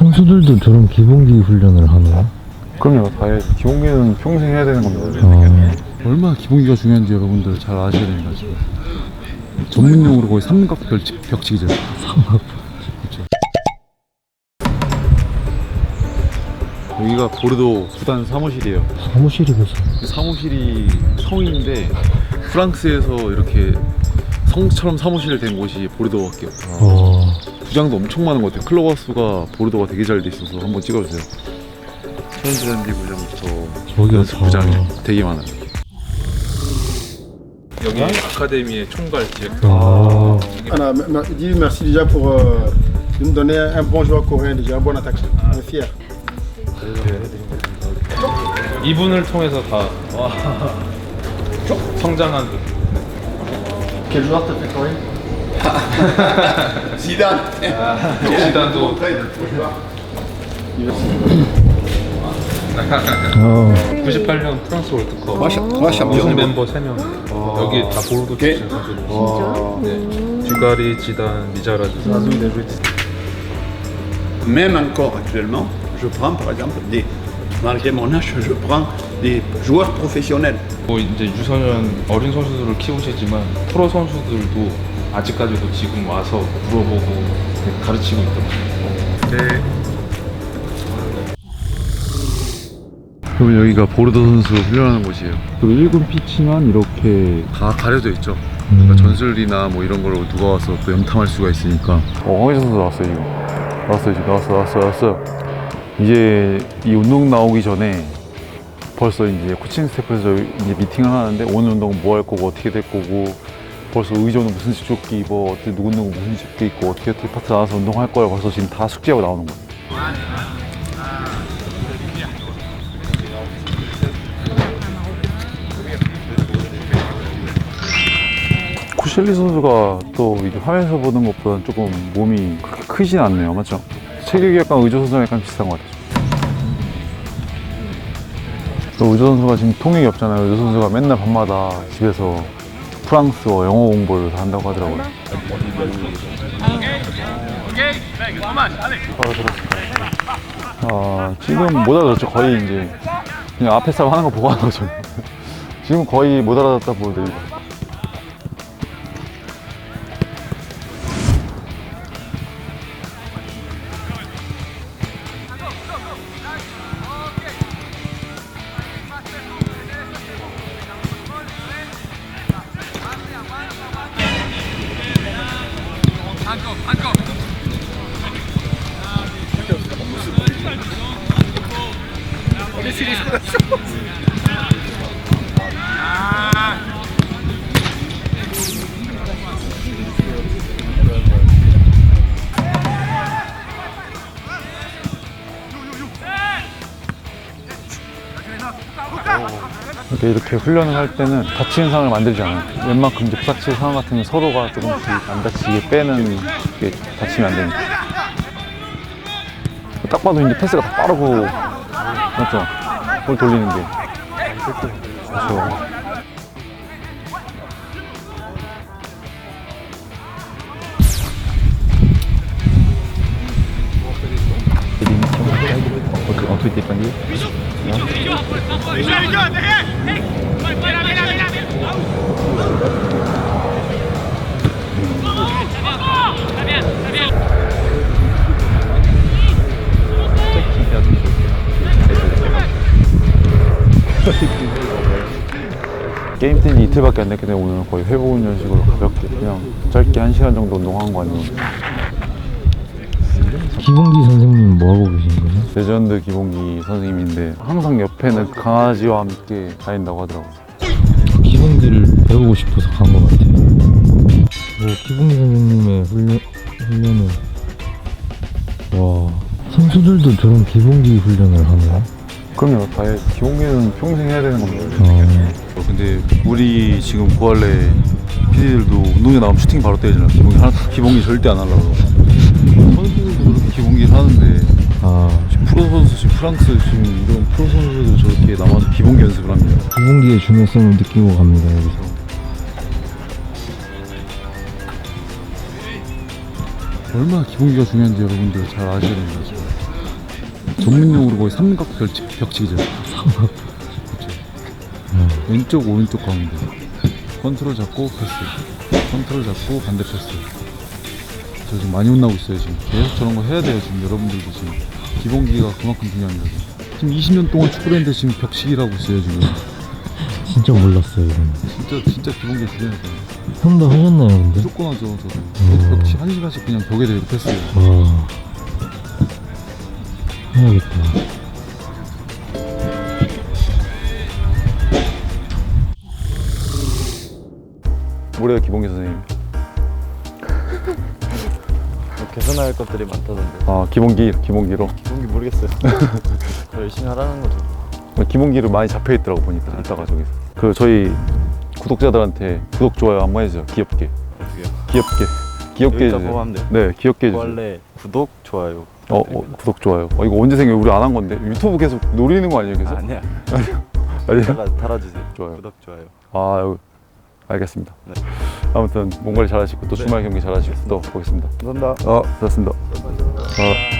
선수들도 저런 기본기 훈련을 하나요? 그럼요. 다 해야죠. 기본기는 평생 해야 되는 겁니다. 아, 얼마나 기본기가 중요한지 여러분들 잘 아셔야 됩니다 지금 전문용어로 거의 삼각 벽치, 벽치기죠 삼각. 여기가 보르도 구단 사무실이에요. 사무실이 벌써. 사무실이 성인데 프랑스에서 이렇게 성처럼 사무실 된 곳이 보르도밖에 없어요. 와, 구장도 엄청 많은 것 같아요. 클럽 하우스가 보르도가 되게 잘 돼 있어서 한번 찍어주세요. 천지랜디 구장부터 저기가 다. 구장이 되게 많아요. 여기 아카데미의 총괄 디렉터. 아, Voilà, me- me- dis merci déjà pour euh, de me donner un bon joueur coréen déjà, un bon attaquant. On est fiers. 이분을 통해서 다 성장한 Quel joueur t'as fait Corée Zidane 지단도 아, 98년 프랑스 월드컵 우승 멤버 3명 여기 다 보르도 출신 선수들 네. 듀가리, 지단, 미자라드 Même encore actuellement, je prends par exemple des, malgré mon âge, je prends des joueurs professionnels. 뭐 이제 유소년 어린 선수들을 키우시지만 프로 선수들도 아직까지도 지금 와서 물어보고 가르치고 있더라고요 그럼 여기가 보르도 선수 훈련하는 곳이에요. 그리고 1군 피치만 이렇게 다 가려져 있죠. 음. 그러니까 전술이나 뭐 이런 걸로 누가 와서 또 염탐할 수가 있으니까. 어, 황희찬 선수 나왔어요 지금. 나왔어요 지금 나왔어 나왔어 나왔어. 이제 이 운동 나오기 전에 벌써 이제 코칭 스태프에서 이제 미팅을 하는데 오늘 운동은 뭐 할 거고 어떻게 될 거고 벌써 의존은 무슨 조끼 입어 어떻게 누구 누구 무슨 조끼 입고 어떻게 어떻게 파트 나와서 운동할 거야 벌써 지금 다 숙지하고 나오는 거예요. 쿠실리 선수가 또 이게 화면에서 보는 것보다는 조금 몸이 그렇게 크진 않네요. 맞죠? 체격이 약간 의조 선수랑 약간 비슷한 것 같아요. 또 의조 선수가 지금 통역이 없잖아요. 의조 선수가 맨날 밤마다 집에서 프랑스어, 영어 공부를 다 한다고 하더라고요. 알아들었을까요? 아, 지금 못 알아듣죠. 거의 이제 그냥 앞에 사람 하는 거 보고 하는 거죠. 지금 거의 못 알아듣다 보 는데 이거. 이렇게, 이렇게 훈련을 할 때는 다치는 상황을 만들지 않아요. 웬만큼 이제 부닥칠 상황 경우 서로가 조금씩 안 다치게 빼는 게 다치면 안 되니까. 딱 봐도 이제 패스가 다 빠르고, 맞죠? 볼 돌리는 게. 그렇죠. 어떻게 됐던지? 게임 뛴지 이틀밖에 안 됐기 때문에 오늘 거의 회복 훈련식으로 가볍게 그냥 짧게 한 시간 정도 운동한 거 아니면 기본기 선생님 뭐 하고 계신 거예요? 레전드 기본기 선생님인데 항상 옆에는 강아지와 함께 다닌다고 하더라고요. 기본기를 배우고 싶어서 간 것 같아요. 뭐 기본기 선생님의 훈련 훈련은 와 선수들도 저런 기본기 훈련을 하나요? 그럼요. 다 해. 기본기는 평생 해야 되는 겁니다. 아, 어, 근데 우리 지금 고할래 PD들도 운동에 나오면 슈팅 바로 때리잖아. 기본기 하나 기본기 절대 안 하려고. 선수들도 기본기를 하는데 아 지금 프로 선수 지금 프랑스 지금 이런 프로 선수들도 저렇게 남아서 기본기 연습을 합니다. 기본기의 중요성을 느끼고 갑니다 여기서. 얼마나 기본기가 중요한지 여러분들 잘 아셔야 됩니다 지금 전문용어로 거의 삼각 벽치, 벽치기죠. 삼각. 왼쪽 오른쪽 가운데. 컨트롤 잡고 패스. 컨트롤 잡고 반대 패스. 저 지금 많이 혼나고 있어요 지금. 계속 저런 거 해야 돼요 지금 여러분들도 지금. 기본기가 그만큼 중요한 거죠. 지금 20년 동안 축구를 했는데 지금 벽치기라고 있어요 지금. 진짜 몰랐어요 이건 진짜 진짜 기본기 중요해요. 형도 하셨나요 근데? 무조건 하죠 저도. 음. 벽치 한 시간씩 그냥 벽에 대고 패스요. 와 해야겠다 뭐래요 기봉기 선생님? 개선할 것들이 많다던데. 아 기본기 기본기로? 뭔지 모르겠어요. 더 열심히 하라는 거죠. 기본기를 많이 잡혀 있더라고 보니까 이따가 저기서. 그 저희 구독자들한테 구독 좋아요 한 번 해주세요 귀엽게. 어떻게요? 귀엽게. 귀엽게 여기다 해주세요. 뽑으면 돼요? 네 귀엽게 해주세요. 원래 구독, 좋아요. 어, 어 구독 좋아요. 어, 이거 언제 생겨요 우리 안 한 건데? 유튜브 계속 노리는 거 아니에요 계속? 아니야. 아니요? 이따가 달아주세요. 좋아요. 구독, 좋아요. 아 여기 알겠습니다. 네. 아무튼 몸 관리 잘하시고 또 네. 주말 경기 잘하시고 또 보겠습니다 감사합니다 아 좋습니다 아.